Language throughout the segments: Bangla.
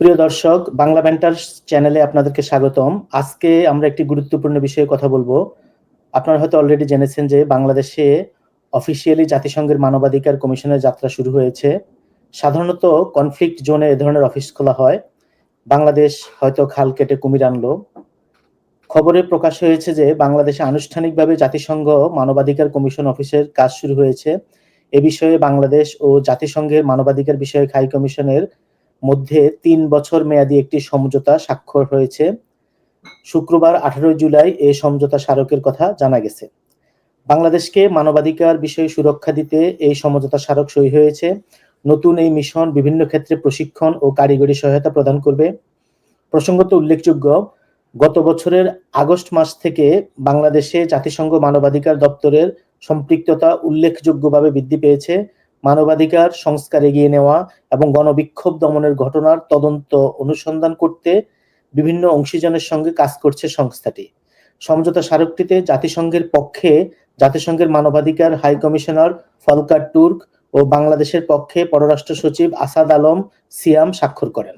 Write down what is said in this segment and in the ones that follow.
প্রিয় দর্শক, বাংলা ব্যান্টার চ্যানেলে আপনাদেরকে স্বাগতম। আজকে আমরা একটি গুরুত্বপূর্ণ বিষয়ে কথা বলব। আপনারা হয়তো অলরেডি জেনেছেন যে বাংলাদেশে অফিসিয়ালি জাতিসংঘের মানবাধিকার কমিশনের যাত্রা শুরু হয়েছে। সাধারণত কনফ্লিক্ট জোনে এ ধরনের অফিস খোলা হয়। বাংলাদেশ হয়তো খাল কেটে কুমির আনলো। খবরে প্রকাশ হয়েছে যে বাংলাদেশে আনুষ্ঠানিকভাবে জাতিসংঘ মানবাধিকার কমিশন অফিসের কাজ শুরু হয়েছে। এ বিষয়ে বাংলাদেশ ও জাতিসংঘের মানবাধিকার বিষয়ক হাই কমিশনের মধ্যে তিন বছর মেয়াদী একটি সমঝোতা স্বাক্ষর হয়েছে। শুক্রবার আঠারোই জুলাই এই সমঝোতা স্মারকের কথা জানা গেছে। বাংলাদেশকে মানবাধিকার বিষয়ে সুরক্ষা দিতে এই সমঝোতা স্মারক সই হয়েছে। নতুন এই মিশন বিভিন্ন ক্ষেত্রে প্রশিক্ষণ ও কারিগরি সহায়তা প্রদান করবে। প্রসঙ্গত উল্লেখযোগ্য, গত বছরের আগস্ট মাস থেকে বাংলাদেশে জাতিসংঘ মানবাধিকার দপ্তরের সম্পৃক্ততা উল্লেখযোগ্যভাবে বৃদ্ধি পেয়েছে। মানবাধিকার সংস্কার এগিয়ে নেওয়া এবং গণবিক্ষোভ দমনের ঘটনার তদন্ত অনুসন্ধান করতে বিভিন্ন অংশীজনের সঙ্গে কাজ করছে সংস্থাটি। সমঝোতা স্মারকটিতে জাতিসংঘের পক্ষে জাতিসংঘের মানবাধিকার হাই কমিশনার ফলকার টুর্ক ও বাংলাদেশের পক্ষে পররাষ্ট্র সচিব আসাদ আলম সিয়াম স্বাক্ষর করেন।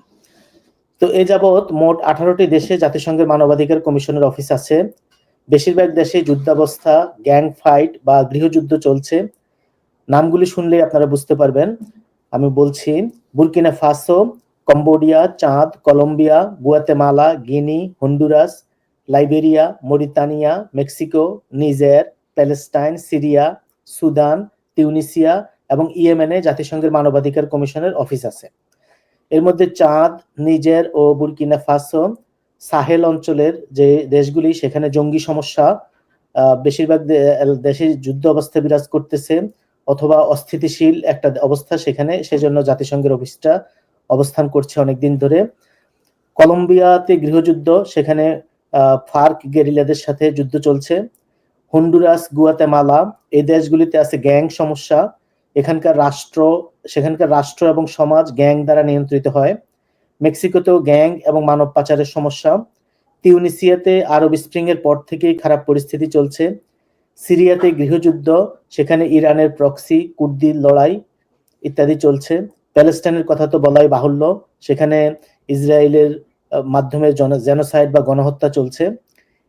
তো এ যাবৎ মোট আঠারোটি দেশে জাতিসংঘের মানবাধিকার কমিশনের অফিস আছে। বেশিরভাগ দেশে যুদ্ধাবস্থা, গ্যাং ফাইট বা গৃহযুদ্ধ চলছে। নামগুলি শুনলে আপনারা বুঝতে পারবেন। আমি বলছি, Burkina Faso, Cambodia, Chad, Colombia, Guatemala, Guinea, Honduras, Liberia, Mauritania, Mexico, Niger, Palestine, Syria, Sudan, Tunisia এবং ইয়েমেনে জাতিসংঘের মানবাধিকার কমিশনের অফিস আছে। এর মধ্যে চাঁদ, নিজের ও বুরকিনা ফাসো সাহেল অঞ্চলের যে দেশগুলি, সেখানে জঙ্গি সমস্যা বেশিরভাগ দেশে যুদ্ধ অবস্থা বিরাজ করতেছে। অথবা অস্থিতিশীল একটা অবস্থা সেখানে, সেজন্য জাতিসংঘের অফিসটা অবস্থান করছে অনেকদিন ধরে। কলম্বিয়াতে গৃহযুদ্ধ, সেখানে ফার্ক গেরিলাদের সাথে যুদ্ধ চলছে। হন্ডুরাস, গুয়াতেমালা, এই দেশগুলিতে আছে গ্যাং সমস্যা। এখানকার রাষ্ট্র, সেখানকার রাষ্ট্র এবং সমাজ গ্যাং দ্বারা নিয়ন্ত্রিত হয়। মেক্সিকোতেও গ্যাং এবং মানব পাচারের সমস্যা। তিউনিসিয়াতে আরব স্প্রিং এর পর থেকেই খারাপ পরিস্থিতি চলছে। সিরিয়াতে গৃহযুদ্ধ, সেখানে ইরানের প্রক্সি কুর্দির লড়াই ইত্যাদি চলছে। প্যালেস্টাইনের কথা তো বলাই বাহুল্য। সেখানে ইসরায়েলের মাধ্যমে জেনোসাইড বা গণহত্যা চলছে।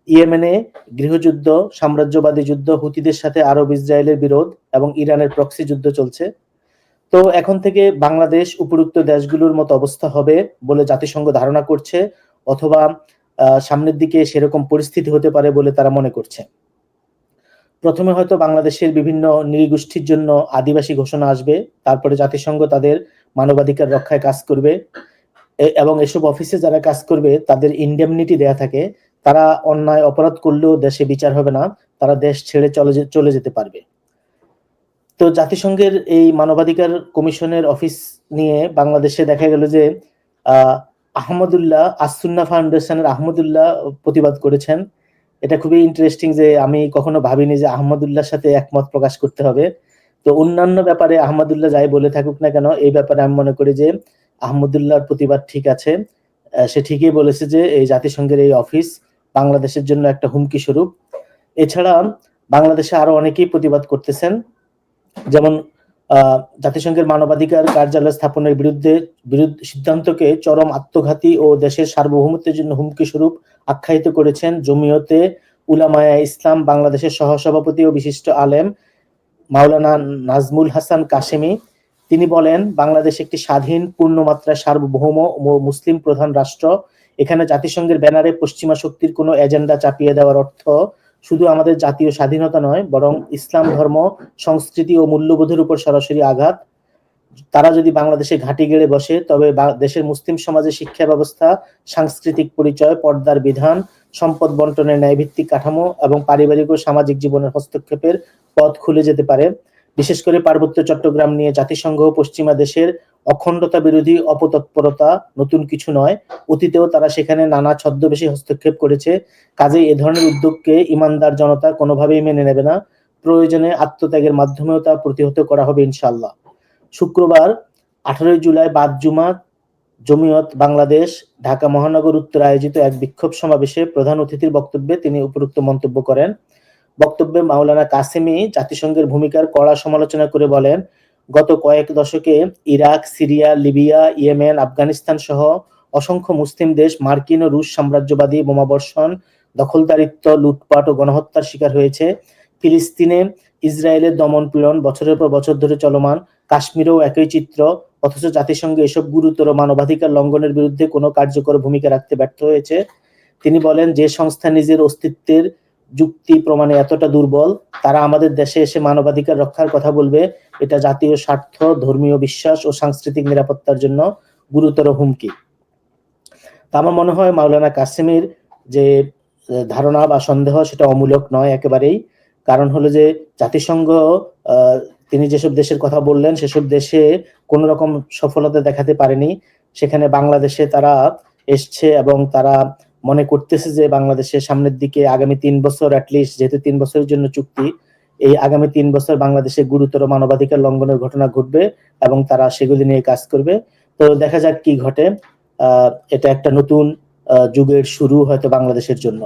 ইয়েমেনে গৃহযুদ্ধ, সাম্রাজ্যবাদী যুদ্ধ, হুতিদের সাথে আরব ইসরায়েলের বিরোধ এবং ইরানের প্রক্সি যুদ্ধ চলছে। তো এখন থেকে বাংলাদেশ উপরুক্ত দেশগুলোর মতো অবস্থা হবে বলে জাতিসংঘ ধারণা করছে অথবা সামনের দিকে সেরকম পরিস্থিতি হতে পারে বলে তারা মনে করছে। প্রথমে হয়তো বাংলাদেশের বিভিন্ন নৃগোষ্ঠীর জন্য আদিবাসী ঘোষণা আসবে, তারপরে জাতিসংঘ তাদের মানবাধিকার রক্ষায় কাজ করবে এবং এসব অফিসে যারা কাজ করবে, তাদের ইন্ডেমনিটি দেয়া থাকে। তারা অন্যায় অপরাধ করলেও দেশে বিচার হবে না, তারা দেশ ছেড়ে চলে চলে যেতে পারবে। তো জাতিসংঘের এই মানবাধিকার কমিশনের অফিস নিয়ে বাংলাদেশে দেখা গেল যে, আহ, আহমদুল্লাহ আসুন্না ফাউন্ডেশনের আহমদুল্লাহ প্রতিবাদ করেছেন। এটা খুবই ইন্টারেস্টিং যে আমি কখনো ভাবিনি যে আহমদুল্লাহর সাথে একমত প্রকাশ করতে হবে। তো অন্যান্য ব্যাপারে আহমদুল্লাহ যাই বলে থাকুক না কেন, এই ব্যাপারে আমি মনে করি যে আহমদুল্লাহর প্রতিবাদ ঠিক আছে। সে ঠিকই বলেছে যে এই জাতিসংঘের এই অফিস বাংলাদেশের জন্য একটা হুমকি স্বরূপ। এছাড়া বাংলাদেশে আরও অনেকেই প্রতিবাদ করতেছেন। যেমন জাতিসংঘের মানবাধিকার কার্যালয় স্থাপনের বিরুদ্ধে বিরুদ্ধে সিদ্ধান্তকে চরম আত্মঘাতী ও দেশের সার্বভৌমত্বের জন্য হুমকি স্বরূপ আখ্যায়িত করেছেন জমিয়তে উলামায়া ইসলাম বাংলাদেশের সহসভাপতি ও বিশিষ্ট আলেম মাওলানা নাজমুল হাসান কাশেমি। তিনি বলেন, বাংলাদেশ একটি স্বাধীন পূর্ণমাত্রা সার্বভৌম ও মুসলিম প্রধান রাষ্ট্র। এখানে জাতিসংঘের ব্যানারে পশ্চিমা শক্তির কোনো এজেন্ডা চাপিয়ে দেওয়ার অর্থ শুধু আমাদের জাতীয় স্বাধীনতা নয়, বরং ইসলাম ধর্ম, সংস্কৃতি ও মূল্যবোধের উপর সরাসরি আঘাত। তারা যদি বাংলাদেশে ঘাঁটি গেড়ে বসে, তবে দেশের মুসলিম সমাজে শিক্ষা ব্যবস্থা, সাংস্কৃতিক পরিচয়, পর্দার বিধান, সম্পদ বন্টনের ন্যায়ভিত্তিক কাঠামো এবং পারিবারিক ও সামাজিক জীবনের হস্তক্ষেপের পথ খুলে যেতে পারে। বিশেষ করে পার্বত্য চট্টগ্রাম নিয়ে জাতিসংঘ পশ্চিমা দেশের অখণ্ডতা বিরোধী অপতৎপরতা নতুন কিছু নয়। অতীতেও তারা সেখানে নানা ছদ্মবেশী হস্তক্ষেপ করেছে। কাজে এ ধরনের উদ্যোগকে ইমানদার জনতা কোনোভাবেই মেনে নেবে না। প্রয়োজনে আত্মত্যাগের মাধ্যমেও তা প্রতিহত করা হবে ইনশাল্লাহ শুক্রবার, আঠারোই জুলাই বাদ জুমা, জমিয়ত, বাংলাদেশ, ঢাকা মহানগর উত্তর আয়োজিত এক বিক্ষোভ সমাবেশে প্রধান অতিথির বক্তব্যে তিনি উপরুক্ত মন্তব্য করেন। বক্তব্যে মাওলানা কাসেমি জাতিসংঘের ভূমিকার কড়া সমালোচনা করে বলেন, গত কয়েক দশকে Iraq, Syria, Libya, Yemen, Afghanistan সহ অসংখ্য মুসলিম দেশ মার্কিন ও রুশ সাম্রাজ্যবাদী বোমাবর্ষণ, দখলদারিত্ব, লুটপাট ও গণহত্যার শিকার হয়েছে। ফিলিস্তিনে ইসরায়েলের দমন পীড়ন বছরের পর বছর ধরে চলমান। কাশ্মীরেও একই চিত্র, অথচ জাতিসংঘ এসব গুরুতর মানবাধিকার লঙ্ঘনের বিরুদ্ধে কোনো কার্যকর ভূমিকা রাখতে ব্যর্থ হয়েছে। তিনি বলেন, যে সংস্থা নিজের অস্তিত্বের যুক্তি প্রমাণে এতটা দুর্বল, তারা আমাদের দেশে এসে মানবাধিকার রক্ষার কথা বলবে। এটা জাতীয় স্বার্থ, ধর্মীয় বিশ্বাস ও সাংস্কৃতিক নিরাপত্তার জন্য গুরুতর হুমকি। তা আমার মনে হয় মাওলানা কাসিমের যে ধারণা বা সন্দেহ সেটা অমূলক নয় একেবারেই। কারণ হলো যে, জাতিসংঘ তিনি যেসব দেশের কথা বললেন, সেসব দেশে কোনো রকম সফলতা দেখাতে পারেনি। সেখানে বাংলাদেশে তারা এসছে এবং তারা মনে করতেছে যে বাংলাদেশের সামনের দিকে আগামী তিন বছর অ্যাটলিস্ট যেহেতু তিন বছরের জন্য চুক্তি, এই আগামী তিন বছর বাংলাদেশে গুরুতর মানবাধিকার লঙ্ঘনের ঘটনা ঘটবে এবং তারা সেগুলি নিয়ে কাজ করবে। তো দেখা যাক কি ঘটে। এটা একটা নতুন যুগের শুরু হয়তো বাংলাদেশের জন্য।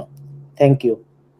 Thank you